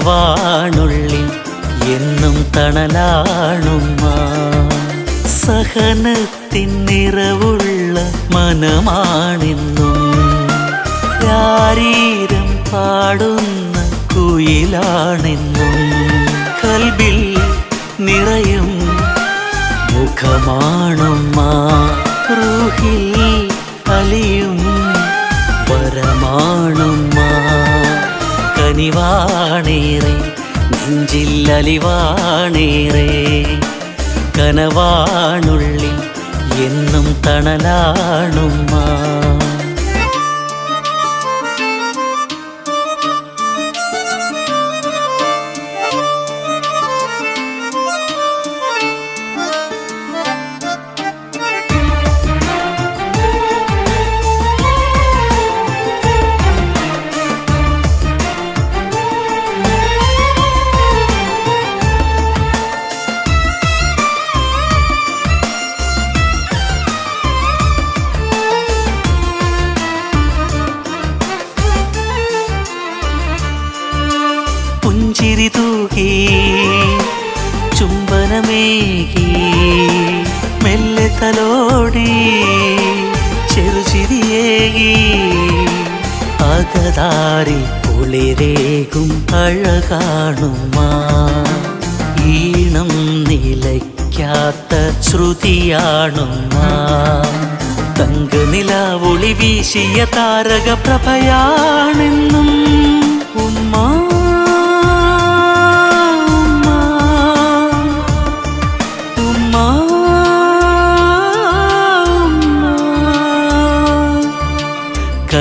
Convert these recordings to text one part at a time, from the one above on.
കനവാണുള്ളിൽ എന്നും തണലാണുമ്മ. സഹനത്തിൻ നിറവുള്ള മനമാണെന്നും ശാരീരം പാടുന്ന കുയിലാണെന്നും കൽബിൽ നിറയും മുഖമാണുമ്മ. റൂഹിൽ അലിയും വരമാണുമ്മ. കനിവാണേറെ നെഞ്ചിൽ അലിവാണേറെ കനവാണുള്ളിൽ എന്നും തണലാണുമ്മ. അകതാരിൽ കുളിരേകും അഴകാണുമാ. ഈണം നിലയ്ക്കാത്ത ശ്രുതിയാണുമാ. തങ്കനില ഒളി വീശിയ താരക പ്രഭയാണെന്നും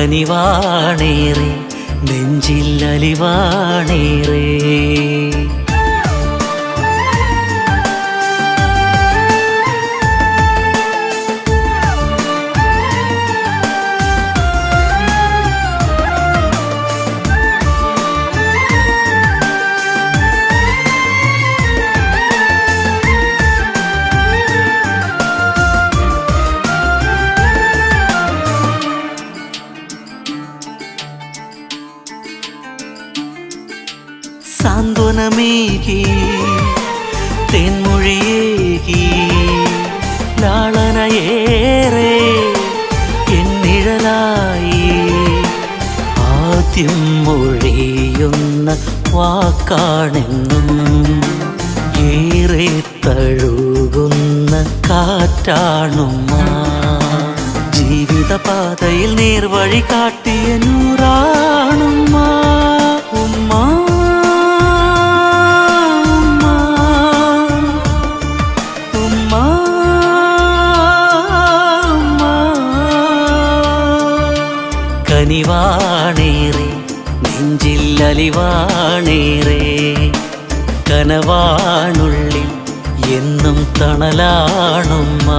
കനിവാണേറെ നെഞ്ചിൽ അലിവാണേറെ. മൊഴിയുന്ന വാക്കാണെന്നും ഏറെ തഴുകുന്ന കാറ്റാണുമ്മ ജീവിതപാതയിൽ നേർവഴി കാട്ടിയ നൂറാണുമ്മ ഉമ്മ. കനിവാണേറെ അലിവാണേറെ കനവാണുള്ളിൽ എന്നും തണലാണുമ്മ.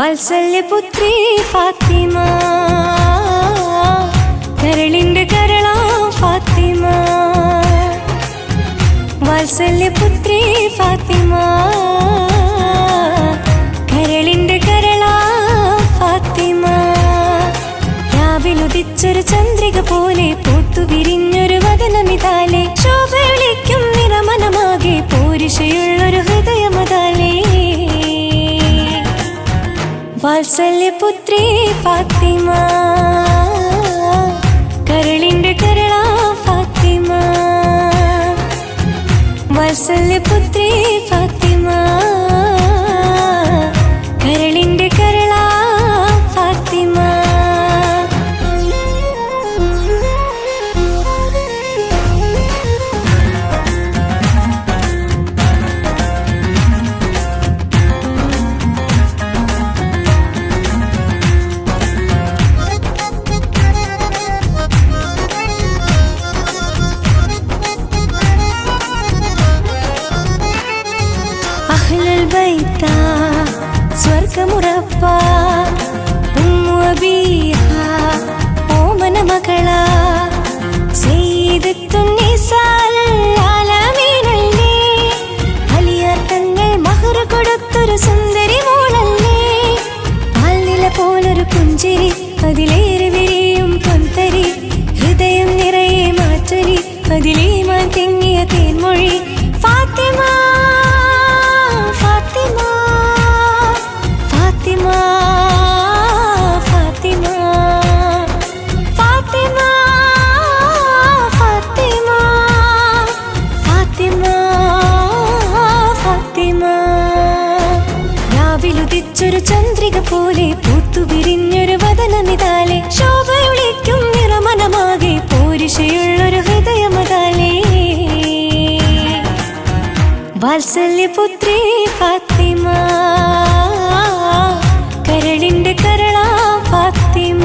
വാത്സല്യപുത്രി ഫാത്തിമ. കരളിന്റെ കരളാ ഫാത്തിമ. വാത്സല്യപുത്രി ഫാത്തിമ. കരളിന്റെ കരളാ ഫാത്തിമ. രാവിലുദിച്ചൊരു ചന്ദ്രിക പോലെ പൂത്തു വിരിഞ്ഞൊരു വദനമിതാലെ ശോഭയൊളിക്കും നിറമനമാകെ പോരിശയുള്ളൊരു വാത്സല്യ പുത്രി ഫാത്തിമ കരളിന്റെ കരള ഫാത്തിമ വാത്സല്യ പുത്രി வைத்தா ಸ್ವರ್ಗಮುರಪ್ಪ ತುಂಬುವ ಬೀಹ ಓಮನ ಮಗಳ செய்து துன்னிசால் ஆலாமீனல்லே அலியார் தங்கள் மகரு கொடுத்தொரு சுந்தரி மூளல்லே பால்நில போலொரு പുഞ്ചിരി അതിലേറെ വിരിയും പൊന്തരി ഹൃദയം നിറയെ മാറ്റൊരി അതിലേ മാൻ തെങ്ങിയ തേൻമൊഴി ഫാത്തിമ വാത്സല്യപുത്രി ഫാത്തിമ. കരളിന്റെ കരളാ ഫാത്തിമ.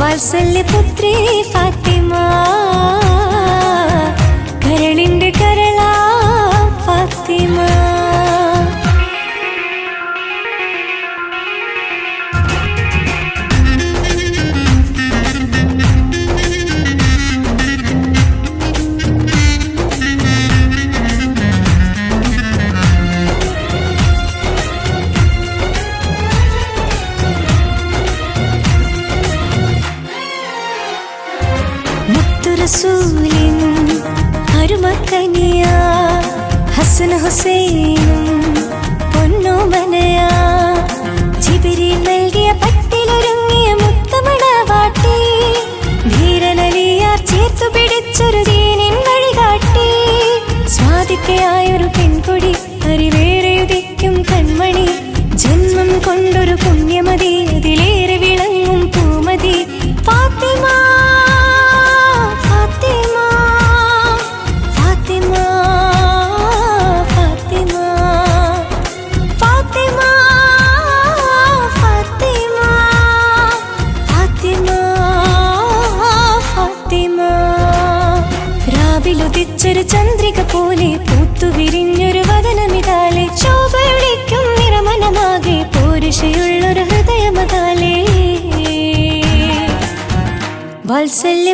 വാത്സല്യപുത്രി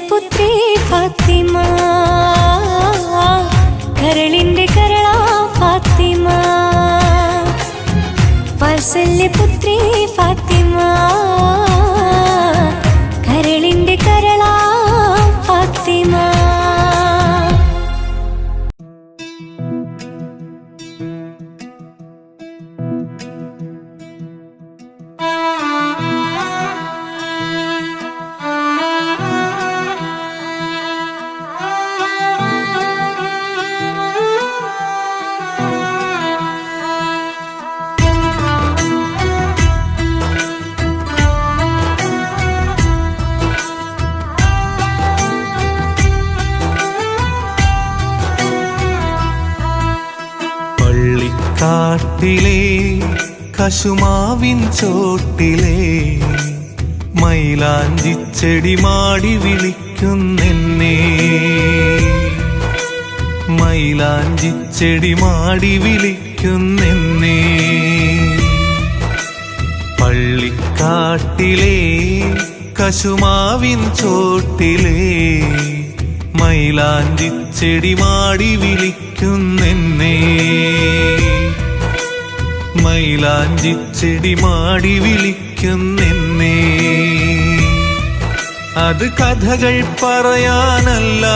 പുത്രി ഫാത്തിമ. കരളിന്റെ കരളാ ഫാത്തിമ. വാത്സല്യ പുത്രി ഫാത്തിമ. പള്ളിക്കാട്ടിലെ കശുമാവിൻ ചോട്ടിലെ മൈലാഞ്ചിച്ചെടി മാടി വിളിക്കുന്നെന്നെ. മൈലാഞ്ചിച്ചെടി മാടി വിളിക്കുന്നെന്നെ. പള്ളിക്കാട്ടിലെ കശുമാവിൻ ചോട്ടിലെ മൈലാഞ്ചിച്ചെടി മാടി വിളിക്കുന്നെന്നെ. മൈലാഞ്ചിച്ചെടി മാടി വിളിക്കുന്നെന്നെ. അത് കഥകൾ പറയാനല്ല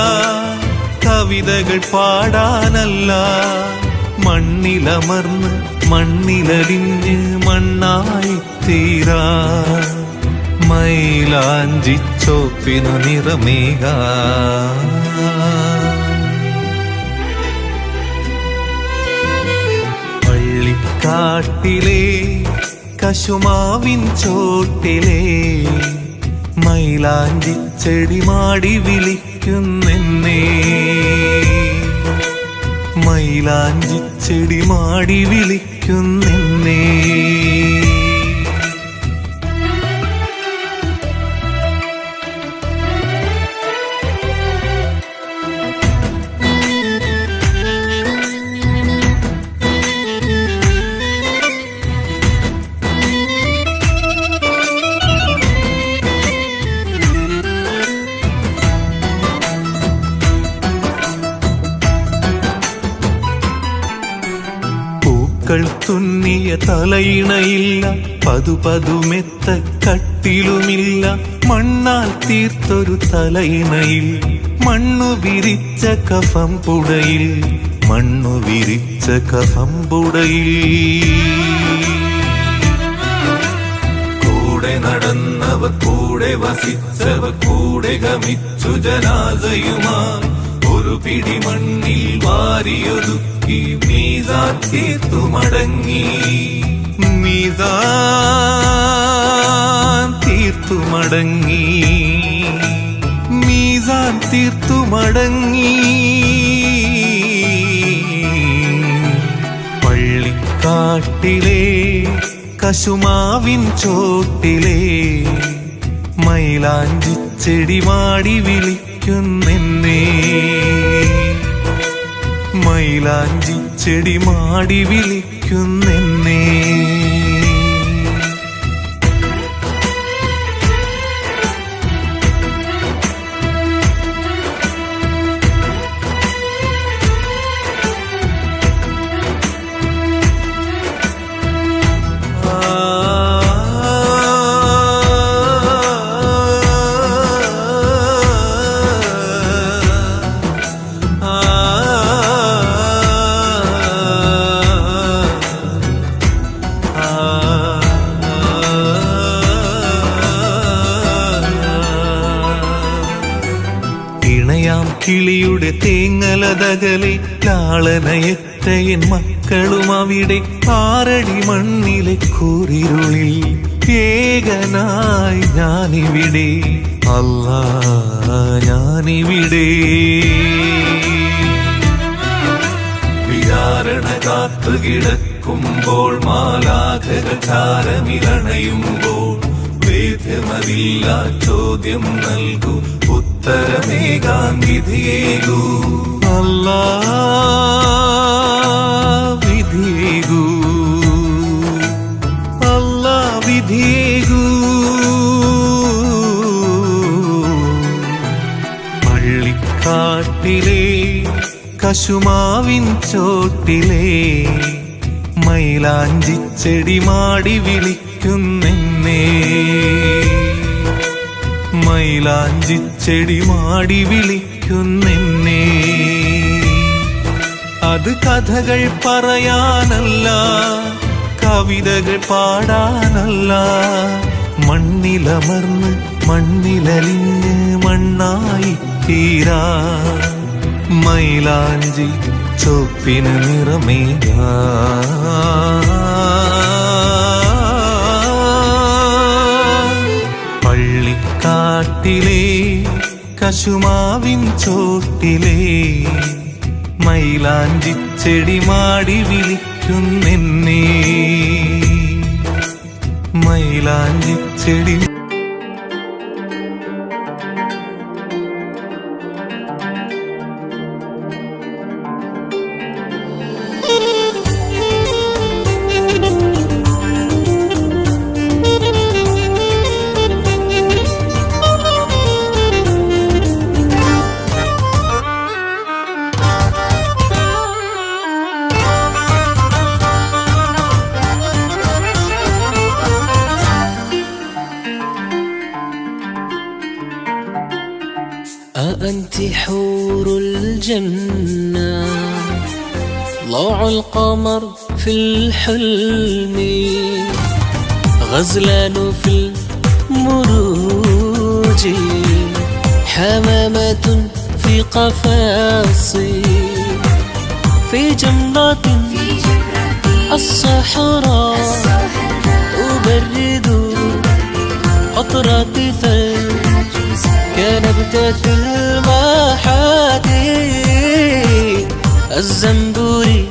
കവിതകൾ പാടാനല്ല. മണ്ണിലമർന്ന് മണ്ണിലടിഞ്ഞ് മണ്ണായി തീരാ. മൈലാഞ്ചി ചോപ്പിനു നിറമേകാ. കാട്ടിലെ കശുമാവിൻ ചോട്ടിലെ മൈലാഞ്ചി ചെടി മാടി വിളിക്കുന്നെന്നേ. മൈലാഞ്ചി ചെടി മാടി വിളിക്കുന്നെന്നേ. പതുപതുമെത്ത കട്ടിലുമില്ല. മണ്ണാൽ തീർത്തൊരു തലയിണയിൽ. മണ്ണു വിരിച്ച കഫം പുടയിൽ. മണ്ണു വിരിച്ച കഫം പുടയിൽ. കൂടെ നടന്നവർ കൂടെ വസിച്ചവർ കൂടെ ഗമിച്ചു ജനാസയുമായി ഒരു പിടി മണ്ണിൽ വാരിയൊതുക്കി മീതാ തീർത്തു മടങ്ങി. മടങ്ങി. മീസാൻ തീർത്തു മടങ്ങി. പള്ളിക്കാട്ടിലെ കശുമാവിൻ ചോട്ടിലെ മൈലാഞ്ചി ചെടി മാടി വിളിക്കുന്നെന്നേ. മൈലാഞ്ചി ചെടി മാടി വിളിക്കുന്നെന്നേ. കിളിയുടെ തേങ്ങലതകലെ ലാളനയത്തയൻ മക്കളും അവിടെ ആറടി മണ്ണിലെ കൂരിരുളിൽ ഏകനായി ഞാനിവിടെ. അല്ല ഞാനിവിടെ. വിചാരണ കാത്തു കിടക്കുമ്പോൾ മാലാഖകൾ ചാരമിരണയുമ്പോൾ ചോദ്യം നൽകൂ. ഉത്തരമേകാൻ വിധിയേകൂ അല്ലാ വിധിയേകൂ കശുമാവിൻ ചോട്ടിലെ മൈലാഞ്ചി ചെടി മാടി വിളിക്കുന്നെന്നേ. മൈലാഞ്ചി ചെടി മാടി വിളിക്കുന്നെന്നെ. അത് കഥകൾ പറയാനല്ല കവിതകൾ പാടാനല്ല. മണ്ണിലമർന്ന് മണ്ണിലലിഞ്ഞ് മണ്ണായി തീരാ. മൈലാഞ്ചി ചൊപ്പിന് നിറമേകാ. കശുമാവിൻ ചോട്ടിലെ മൈലാഞ്ചി ചെടി മാടി വിളിക്കുന്നെന്നേ. മൈലാഞ്ചി ചെടി غزلان في المروج حمامة في قفاص في جمرة الصحراء تبرد قطرة ثلج كنبتة الماحات الزنبوري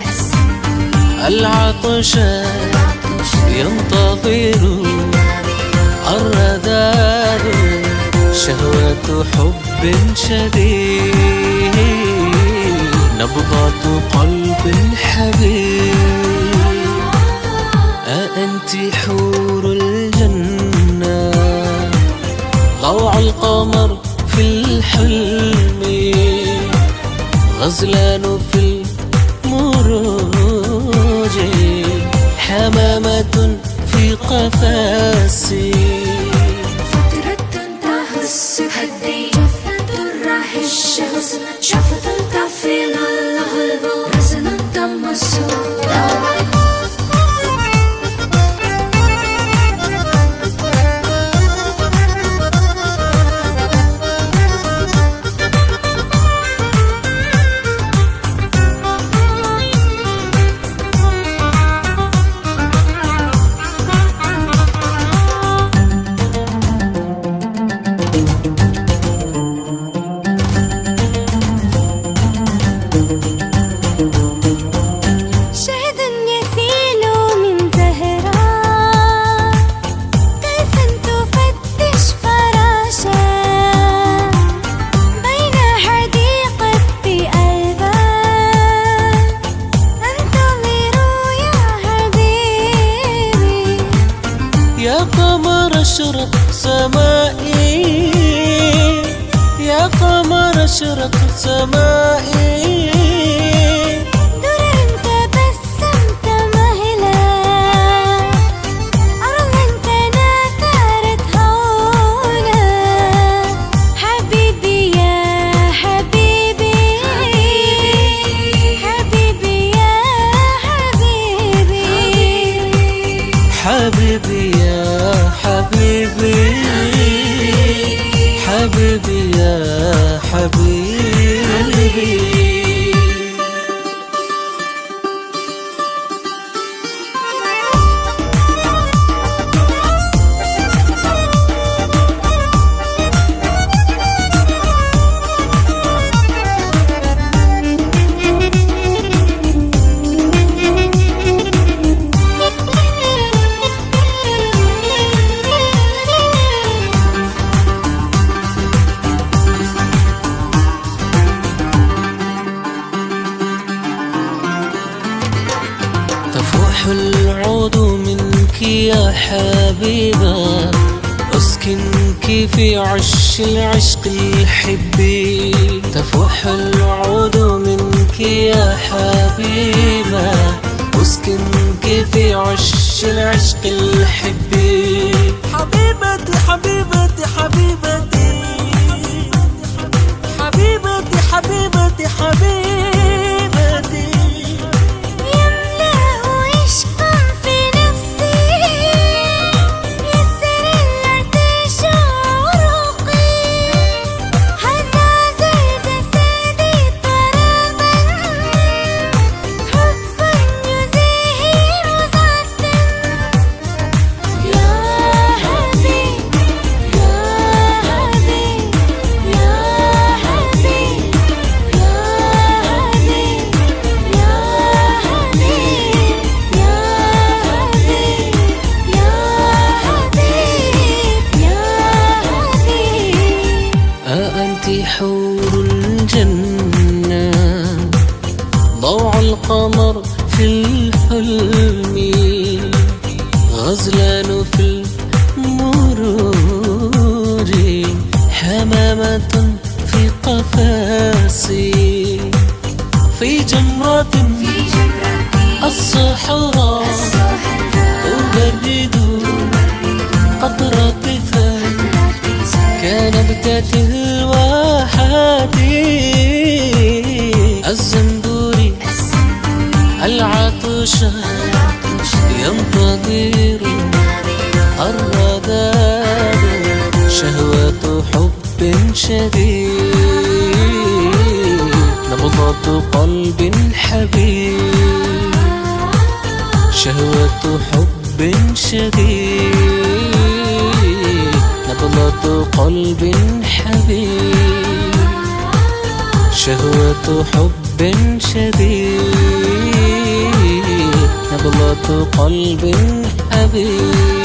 العطشان ينتظر الرذاذ شهوة حب شديد نبضة قلب حبيب. أأنت حور الجنة ضوع القمر في الحلم غزلان في المروج. حمامة في قفاسي. فترة تنتهز هدي جفنة راح الشخص شفت عش العشق الحبي تفوح العود منك يا حبيبة. أسكنك في عش العشق الحبي. حبيبتي حبيبتي. شديد. نبضة قلب حبيب. شهوة حب شديد. نبضة قلب حبيب. شهوة حب شديد. نبضة قلب حبيب.